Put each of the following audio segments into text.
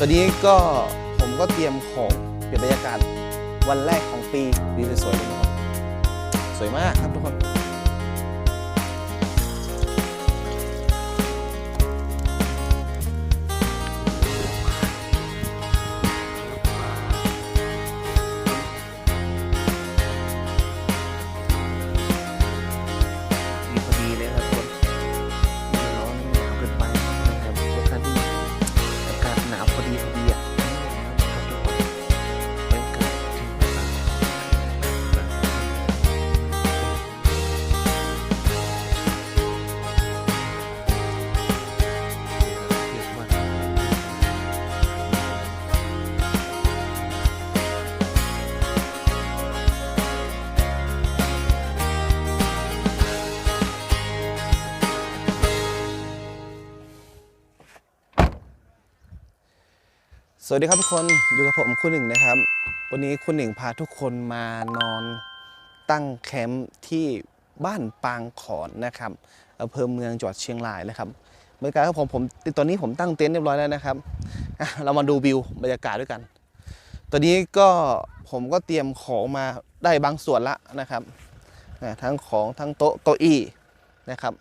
ตอนนี้ก็ผมก็เตรียมของเปลี่ยนบรรยากาศวันแรกของปีดีสวยๆเลยนะครับสวยมากครับทุกคน สวัสดีครับทุกคนอยู่กับผมคุณหนึ่งนะครับ วันนี้คุณหนึ่งพาทุกคนมานอนตั้งแคมป์ที่บ้านปางขอนนะครับอำเภอเมืองจังหวัดเชียงรายนะครับบรรยากาศของผมผมตอนนี้ผมตั้งเต็นท์เรียบร้อยแล้วนะครับเรามาดูวิวบรรยากาศด้วยกัน ตอนนี้ก็ผมก็เตรียมของมาได้บางส่วนละนะครับทั้งของทั้งโต๊ะเก้าอี้นะครับ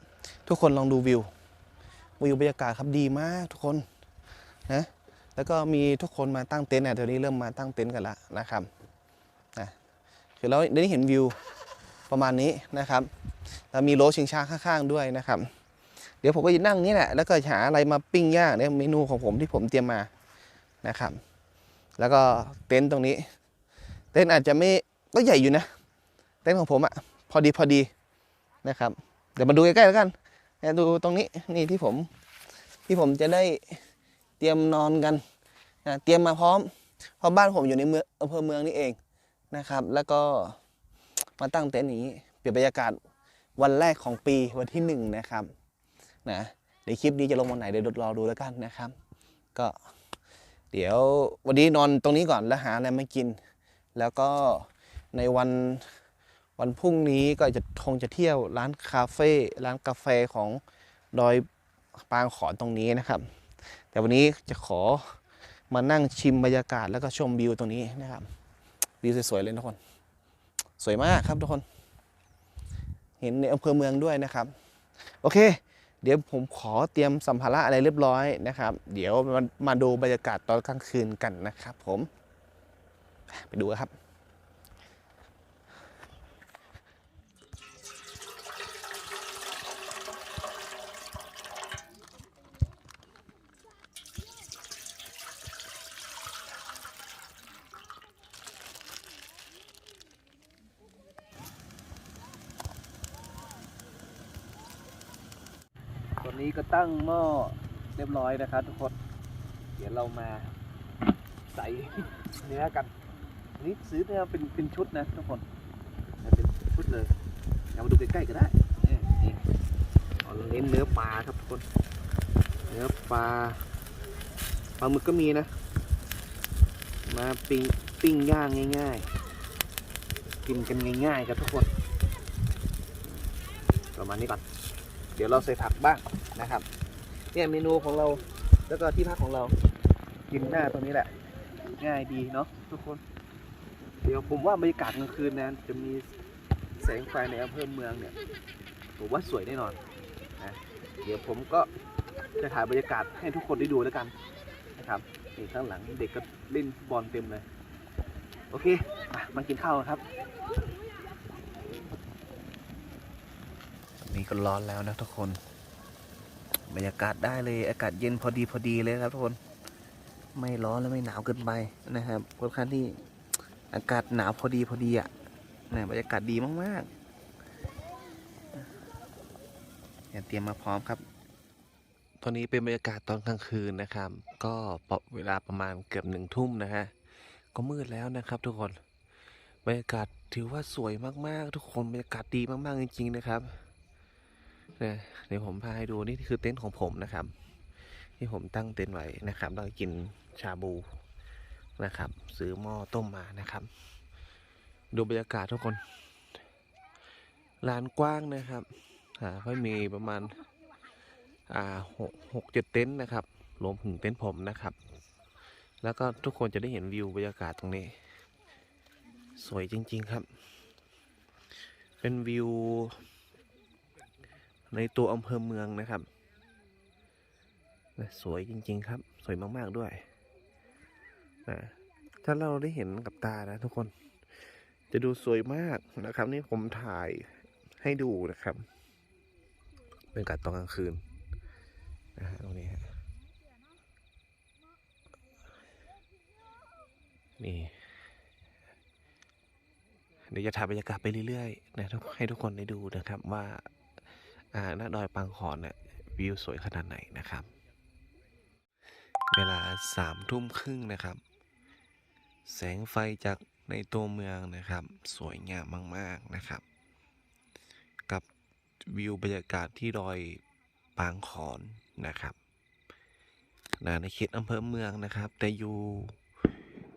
ทุกคนลองดูวิววิวบรรยากาศครับดีมากทุกคนนะ แล้วก็มีทุกคนมาตั้งเต็นท์เนี่ยเดี๋ยวนี้เริ่มมาตั้งเต็นท์กันแล้วนะครับนะคือเราได้เห็นวิวประมาณนี้นะครับแล้วมีโลชิงช้าข้างๆด้วยนะครับ เดี๋ยวผมก็จะนั่งนี่แหละแล้วก็หาอะไรมาปิ้งย่างเนี่ยเมนูของผมที่ผมเตรียมมานะครับ แล้วก็เต็นท์ตรงนี้ เต็นท์อาจจะไม่ก็ใหญ่อยู่นะ เต็นท์ของผมอะพอดีพอดีนะครับ เดี๋ยวมาดูใกล้ๆแล้วกันดูตรงนี้นี่ที่ผมที่ผมจะได้ เตรียมนอนกันนะเตรียมมาพร้อม เพราะบ้านผมอยู่ในเมืองอำเภอเมืองนี่เองนะครับ แล้วก็มาตั้งเต็นท์อย่างนี้เปลี่ยนบรรยากาศวันแรกของปีวันที่หนึ่งนะครับนะเดี๋ยวคลิปนี้จะลงวันไหนเดี๋ยวรอดูแล้วกันนะครับ ก็ เดี๋ยววันนี้นอนตรงนี้ก่อนแล้วหาอะไรมากิน แล้วก็ในวันวันพรุ่งนี้ก็จะคงจะเที่ยวร้านคาเฟ่ร้านกาแฟของดอยปางขอนตรงนี้นะครับ แต่วันนี้จะขอมานั่งชิมบรรยากาศแล้วก็ชมวิวตรงนี้นะครับวิวสวยๆเลยทุกคน สวยมากครับทุกคน เห็นในอำเภอเมืองด้วยนะครับ โอเค เดี๋ยวผมขอเตรียมสัมภาระอะไรเรียบร้อยนะครับ เดี๋ยวมามาดูบรรยากาศตอนกลางคืนกันนะครับ ผม ไปดูครับ อนนี้ก็ตั้งหม้อเรียบร้อยนะครับทุกคน เดี๋ยวเรามาใส่เนื้อกันอันนี้ซื้อเนื้อเป็นเป็นชุดนะทุกคนเป็นชุดเลยเรามาดูใกล้ๆก็ได้นี่นี่เอาเน้นเนื้อปลาครับทุกคน เนื้อปลาปลาหมึกก็มีนะ มาปิ้งปิ้งย่างง่ายๆ กินกันง่ายๆครับทุกคน ประมาณนี้ก่อน เดี๋ยวเราใส่ผักบ้างนะครับ เนี่ยเมนูของเราแล้วก็ที่พักของเรากินหน้าตรงนี้แหละ ง่ายดีเนาะทุกคน เดี๋ยวผมว่าบรรยากาศกลางคืนนะจะมีแสงไฟในอำเภอเมืองเนี่ยผมว่าสวยแน่นอนนะเดี๋ยวผมก็จะถ่ายบรรยากาศให้ทุกคนได้ดูแล้วกันนะครับนี่ข้างหลังเด็กก็เล่นบอลเต็มเลย โอเคมากินข้าวครับ นี่ก็ร้อนแล้วนะทุกคน บรรยากาศได้เลย อากาศเย็นพอดีพอดีเลยครับทุกคน ไม่ร้อนและไม่หนาวเกินไปนะครับค่อนข้างที่อากาศหนาวพอดีพอดีอะนะบรรยากาศดีมากๆเนี่ยเตรียมมาพร้อมครับตอนนี้เป็นบรรยากาศตอนกลางคืนนะครับ ก็เวลาประมาณเกือบหนึ่งทุ่มนะฮะก็มืดแล้วนะครับ ทุกคนบรรยากาศถือว่าสวยมากๆ ทุกคนบรรยากาศดีมากๆจริง ๆ นะครับ นี่ยเดี๋ยวผมพาให้ดูนี่คือเต็นท์ของผมนะครับ ที่ผมตั้งเต็นท์ไว้นะครับเรากินชาบูนะครับ ซื้อหม้อต้มมานะครับ ดูบรรยากาศทุกคนลานกว้างนะครับอ่าก็มีประมาณอ่าหกหกเจ็ดเต็นท์นะครับรวมถึงเต็นท์ผมนะครับ แล้วก็ทุกคนจะได้เห็นวิวบรรยากาศตรงนี้ สวยจริง ๆครับ เป็นวิว ในตัวอำเภอเมืองนะครับ สวยจริง ๆ ครับ สวยมาก ๆ ด้วยนะถ้าเราได้เห็นกับตานะทุกคน จะดูสวยมากนะครับ นี่ผมถ่ายให้ดูนะครับ เป็นการตอนกลางคืนนะฮะตรงนี้ฮะนี่เดี๋ยวจะถ่ายบรรยากาศไปเรื่อยๆนะทุกให้ทุกคนได้ดูนะครับว่า อ่าหน้าดอยปางขอนเนี่ยวิวสวยขนาดไหนนะครับ เวลาสามทุ่มครึ่งนะครับ แสงไฟจากในตัวเมืองนะครับ สวยงามมาก ๆ นะครับ กับวิวบรรยากาศที่ดอยปางขอนนะครับนะในเขตอำเภอเมืองนะครับ แต่อยู่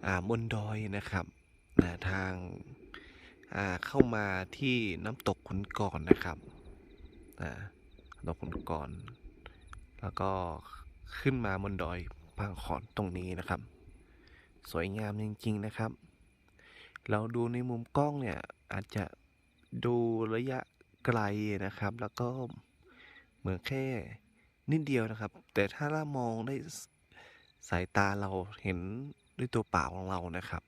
อ่าบนดอยนะครับนะทางอ่าเข้ามาที่น้ำตกขุนก่อนนะครับ นะน้ำตกขุนก่อนแล้วก็ขึ้นมาบนดอยปางขอนตรงนี้นะครับ สวยงามจริง ๆ นะครับ เราดูในมุมกล้องเนี่ยอาจจะดูระยะไกลนะครับ แล้วก็เหมือนแค่นิดเดียวนะครับ แต่ถ้าเรามองได้สสายตาเราเห็นด้วยตัวเปล่าของเรานะครับ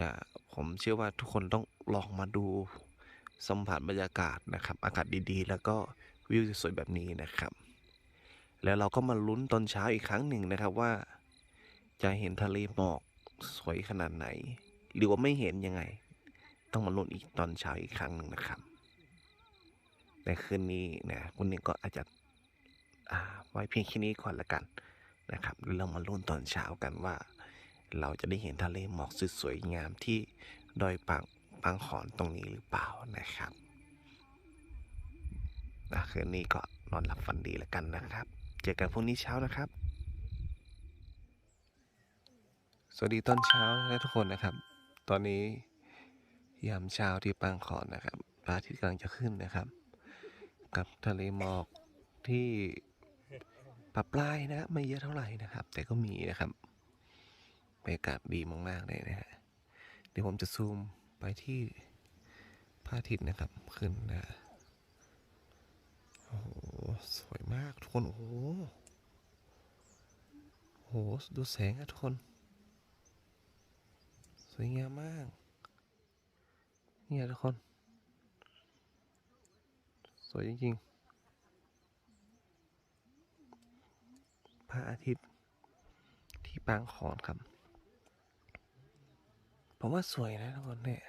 นะผมเชื่อว่าทุกคนต้องลองมาดู สัมผัสบรรยากาศนะครับ อากาศดีๆ แล้วก็วิวสวยๆแบบนี้นะครับ แล้วเราก็มาลุ้นตอนเช้าอีกครั้งหนึ่งนะครับว่า จะเห็นทะเลหมอกสวยขนาดไหน หรือว่าไม่เห็นยังไง ต้องมาลุ้นอีกตอนเช้าอีกครั้งหนึ่งนะครับในคืนนี้นะคุณนี่ก็อาจจะไว้เพียงแค่นี้ก่อนละกันนะครับแล้วเรามาลุ้นตอนเช้ากันว่า เราจะได้เห็นทะเลหมอกสุดสวยงามที่ดอยปาง ปางขอนตรงนี้หรือเปล่านะครับนะคืนนี้ก็นอนหลับฝันดีแล้วกันนะครับ เจอกันพรุ่งนี้เช้านะครับ สวัสดีตอนเช้านะทุกคนนะครับ ตอนนี้ยามเช้าที่ปางขอนนะครับพระอาทิตย์กำลังจะขึ้นนะครับ กับทะเลหมอกที่ปรับปลายนะไม่เยอะเท่าไหร่นะครับ แต่ก็มีนะครับบรรยากาศดีมากๆเลยนะฮะเดี๋ยวผมจะซูม ไปที่พระอาทิตย์นะครับ ขึ้นนะโอ้โหสวยมากทุกคน โอ้โหโหดูแสงอะทุกคน สวยงามมาก เนี่ยทุกคน สวยจริง ๆ พระอาทิตย์ที่ปางขอนครับ ผมว่าสวยนะทุกคนเนี่ย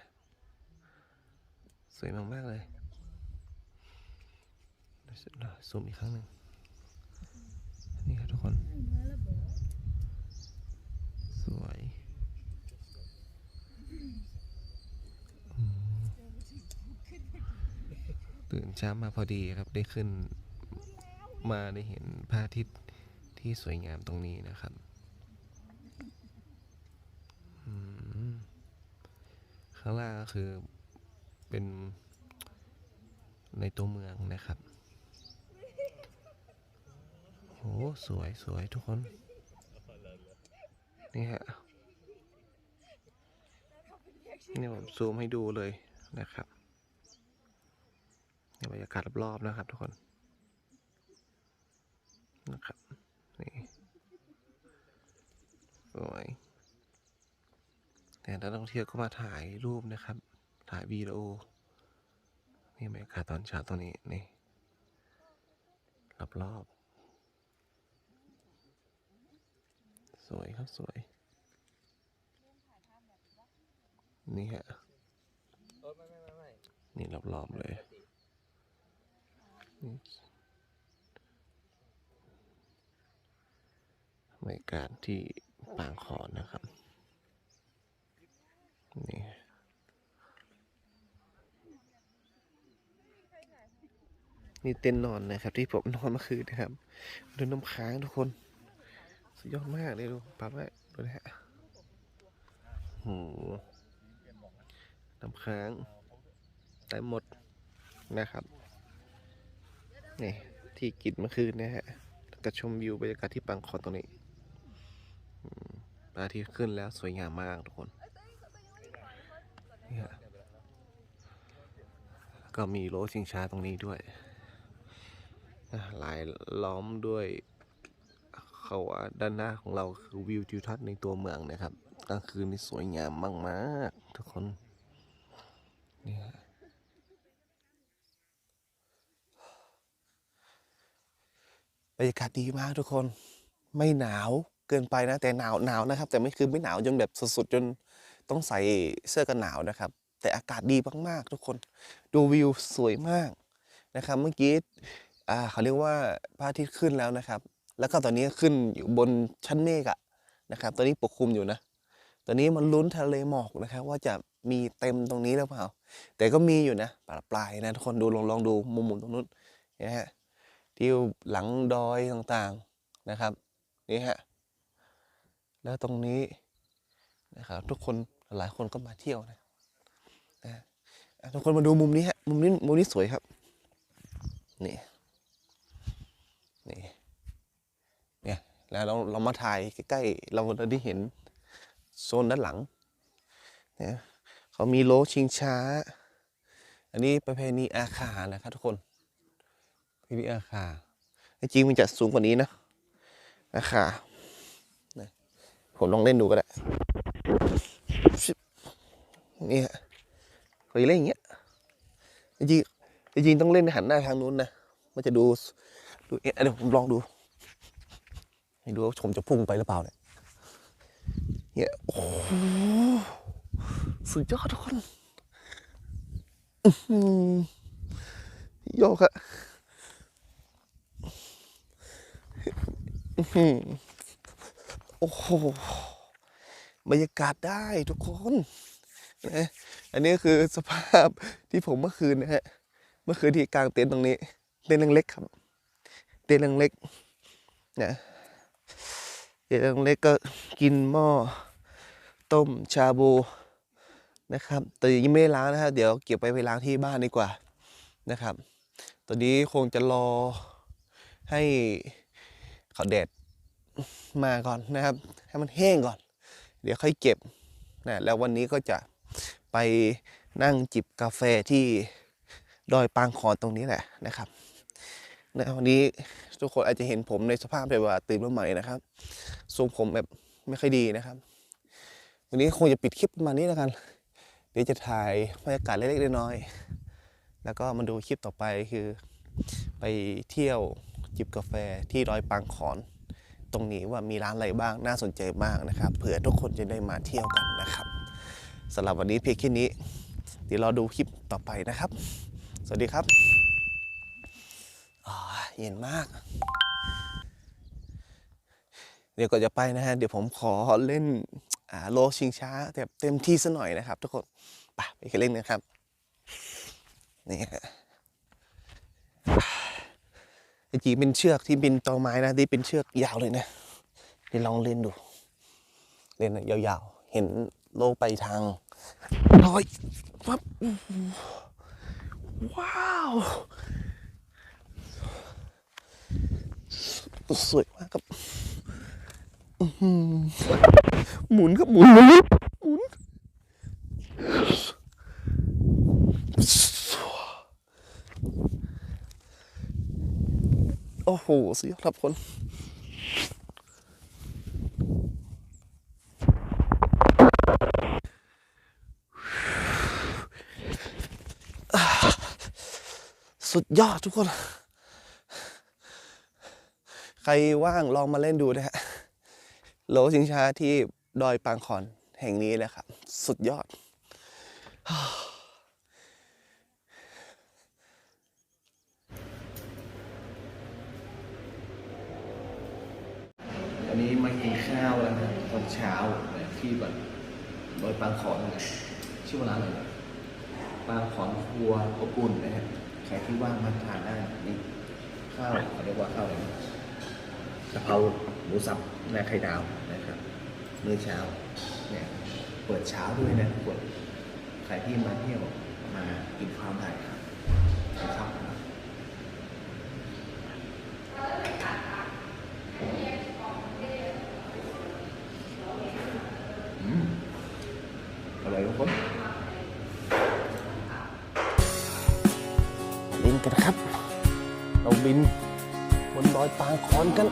สวยมาก ๆ เลยเดี๋ยซูมอีกครั้งหนึ่งนี่ครับทุกคน สวยตื่นเช้ามาพอดีครับได้ขึ้นมาได้เห็นพระอาทิตย์ที่สวยงามตรงนี้นะครับข้างล่างก็คือ เป็นในตัวเมืองนะครับ โห สวยสวยทุกคน นี่ฮะ นี่ผมซูมให้ดูเลยนะครับนี่บรรยากาศรอบๆนะครับทุกคน นะครับ นี่ สวยแต่นักท่องเที่ยวก็มาถ่ายรูปนะครับ ถ่ายวีดีโอ นี่บรรยากาศตอนเช้าตรงนี้นี่รอบๆสวยครับสวย นี่ฮะเออไม่ไม่ไม่ไม่นี่รอบๆเลยบรรยากาศที่ปางขอนนะครับ นี่ นี่เต็นท์นอนนะครับ ที่ผมนอนเมื่อคืนนะครับ ดูน้ำค้างทุกคน สุดยอดมากเลยดูปั๊บไว้ดูนะฮะโหน้ำค้างเต็มหมดนะครับนี่ที่กินเมื่อคืนนะฮะแล้วก็ชมวิวบรรยากาศที่ปังคอนตรงนี้อืมาทิตย์ขึ้นแล้วสวยงามมากทุกคนนี่ยก็มีโลชิงช้าตรงนี้ด้วย หลายล้อมด้วยเขาว่าด้านหน้าของเราคือวิวทิวทัศน์ในตัวเมืองนะครับกลางคืนนี่สวยงามมากๆทุกคนนี่ยบรรยากาศดีมากทุกคนไม่หนาวเกินไปนะแต่หนาวหนาวนะครับ แต่ไม่คือไม่หนาวจนแบบสุดๆจนต้องใส่เสื้อกันหนาวนะครับ แต่อากาศดีมากๆทุกคน ดูวิวสวยมากนะครับ เมื่อกี้ อ่าเขาเรียกว่าพระอาทิตย์ขึ้นแล้วนะครับ แล้วก็ตอนนี้ขึ้นอยู่บนชั้นเมฆอะนะครับ ตอนนี้ปกคลุมอยู่นะ ตอนนี้มันลุ้นทะเลหมอกนะครับ ว่าจะมีเต็มตรงนี้หรือเปล่า แต่ก็มีอยู่นะปลายปลายนะทุกคนดูลองลองดูมุมมุมตรงนู้นนะฮะที่หลังดอยต่างๆนะครับนี่ฮะแล้วตรงนี้นะครับทุกคนหลายคนก็มาเที่ยวนะนะทุกคนมาดูมุมนี้ฮะมุมนี้มุมนี้สวยครับนี่ นี่เนี่ยแล้วเราเรามาถ่ายใกล้ๆเราได้เห็นโซนด้านหลังเนะเขามีโลชิงช้า อันนี้ประเพณีอาคานะครับทุกคนประเพณีอาคาจริงมันจะสูงกว่านี้นะอาคานผมลองเล่นดูก็ได้นี่ฮะเคยเล่นอย่างเงี้ยจริงจริงต้องเล่นหันหน้าทางนู้นนะ มันจะดู ดูเอ๊ะเดี๋ยวผมลองดูให้ดูว่าผมจะพุ่งไปหรือเปล่าเนี่ยเนี่ยโอ้สุดยอดทุกคนโยกอะโอ้โหบรรยากาศได้ทุกคนนะอันนี้คือสภาพที่ผมเมื่อคืนนะฮะ เมื่อคืนที่กลางเต็นท์ตรงนี้ เต็นท์เล็กๆครับ เต็นท์เล็กๆนะเต็นท์เล็กก็กินหม้อต้มชาบูนะครับแต่ยังไม่ได้ล้างนะครับเดี๋ยวเก็บไปไปล้างที่บ้านดีกว่านะครับ ตอนนี้คงจะรอให้เขาแดดมาก่อนนะครับ ให้มันแห้งก่อน เดี๋ยวค่อยเก็บนะแล้ววันนี้ก็จะไปนั่งจิบกาแฟที่ดอยปางขอนตรงนี้แหละนะครับ นะวันนี้ทุกคนอาจจะเห็นผมในสภาพแบบว่าตื่นมาใหม่นะครับทรงผมแบบไม่ค่อยดีนะครับ วันนี้คงจะปิดคลิปประมาณนี้แล้วกัน เดี๋ยวจะถ่ายบรรยากาศเล็กๆน้อยๆแล้วก็มาดูคลิปต่อไปคือ ไปเที่ยวจิบกาแฟที่ดอยปางขอน ตรงนี้ว่ามีร้านอะไรบ้างน่าสนใจบ้างนะครับเผื่อทุกคนจะได้มาเที่ยวกันนะครับสำหรับวันนี้เพียงแค่นี้ เดี๋ยวรอดูคลิปต่อไปนะครับ สวัสดีครับ เย็นมาก เดี๋ยวก่อนจะไปนะฮะ เดี๋ยวผมขอเล่นโลชิงช้าแบบเต็มที่ซะหน่อยนะครับ ทุกคนไปไปกันเล่นนะครับ นี่ฮะไอจีเป็นเชือกที่บินตอไม้นะที่เป็นเชือกยาวเลยนะเดี๋ยวลองเล่นดู เล่นยาวๆ เห็นโลไปทางลอยปั๊บว้าว สวยมากครับอื้อหือหมุนครับหมุนหมุนหมุนโอ้โหสุดยอดครับคนสุดยอดทุกคน ใครว่างลองมาเล่นดูนะฮะโหลชิงช้าที่ดอยปางขอนแห่งนี้นะครับ สุดยอด อันนี้มากินข้าวแล้วนะตอนเช้าที่แบบดอยปางขอนนะชื่อว่าร้านอะไรนะปางขอนครัวอบอุ่นนะฮะใครที่ว่างมาทานได้นี่ข้าวเขาเรียกว่าข้าวอะไรนะ กะเพราหมูสับและไข่ดาวนะครับมื้อเช้าเนี่ยเปิดเช้าด้วยนะทุกคนใครที่มาเที่ยวมากินข้าวได้ครับนะครับอร่อยทุกคนบินกันครับ เราบินบนดอยปางคอนกัน